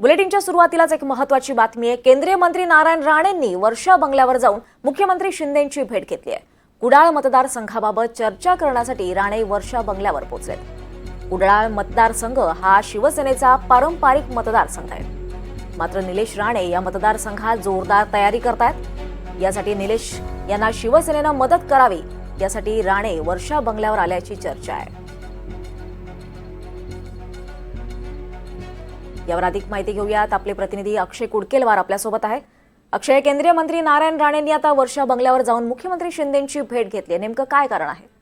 बुलेटिनच्या सुरुवातीलाच एक महत्वाची बातमी आहे. केंद्रीय मंत्री नारायण राणेंनी वर्षा बंगल्यावर जाऊन मुख्यमंत्री शिंदेंची भेट घेतली आहे. कुडाळ मतदारसंघाबाबत चर्चा करण्यासाठी राणे वर्षा बंगल्यावर पोहोचलेत. कुडाळ मतदारसंघ हा शिवसेनेचा पारंपरिक मतदारसंघ आहे. मात्र निलेश राणे या मतदारसंघात जोरदार तयारी करतायत. यासाठी निलेश यांना शिवसेनेनं मदत करावी यासाठी राणे वर्षा बंगल्यावर आल्याची चर्चा आहे. यावर अधिक माहिती घेऊयात. आपले प्रतिनिधी अक्षय कुडकेलवार आपल्यासोबत आहे अक्षय केंद्रीय मंत्री नारायण राणेंनी आता वर्षा बंगल्यावर जाऊन मुख्यमंत्री शिंदेंची भेट घेतली आहे. नेमकं काय कारण आहे?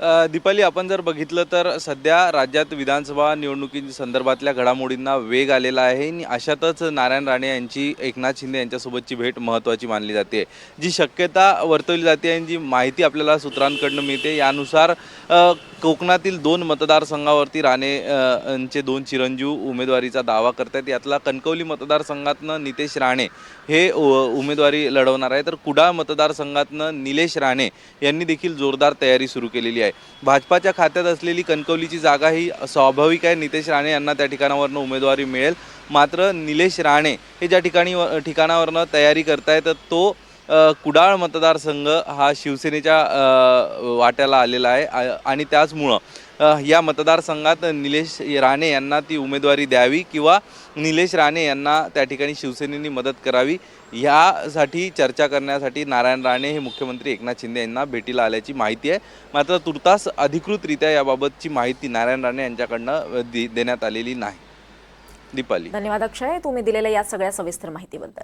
दीपाली आपण जर बघितलं तर सध्या राज्यात विधानसभा निवडणुकी संदर्भातल्या घडामोडींना वेग आलेला आहे आणि अशातच नारायण राणे यांची एकनाथ शिंदे यांच्यासोबतची भेट महत्त्वाची मानली जाते. जी शक्यता वर्तवली जाते आणि जी माहिती आपल्याला सूत्रांकडनं मिळते यानुसार कोकणातील दोन मतदारसंघावरती राणे यांचे दोन चिरंजीव उमेदवारीचा दावा करतात यातला कणकवली मतदारसंघातनं नितेश राणे हे उमेदवारी लढवणार आहे. तर कुडाळ मतदारसंघातनं निलेश राणे यांनी देखील जोरदार तयारी सुरू केलेली आहे. भाजपाच्या खात्यात असलेली कणकवलीची जागा ही स्वाभाविक आहे. नितेश राणे यांना त्या ठिकाणावरनं उमेदवारी मिळेल. मात्र निलेश राणे हे ज्या ठिकाणी ठिकाणावरनं तयारी करतायत तो कुडाळ मतदारसंघ हा शिवसेनेच्या वाट्याला आलेला आहे. आणि त्याचमुळं या मतदारसंघात निलेश राणे यांना ती उमेदवारी द्यावी किंवा निलेश राणे यांना त्या ठिकाणी शिवसेनेने मदत करावी ह्यासाठी चर्चा करण्यासाठी नारायण राणे हे मुख्यमंत्री एकनाथ शिंदे यांना भेटीला आल्याची माहिती आहे. मात्र तुर्तास अधिकृतरित्या याबाबतची माहिती नारायण राणे यांच्याकडनं दे देण्यात आलेली नाही. दीपाली. धन्यवाद अक्षय. तुम्ही दिलेल्या या सगळ्या सविस्तर माहितीबद्दल.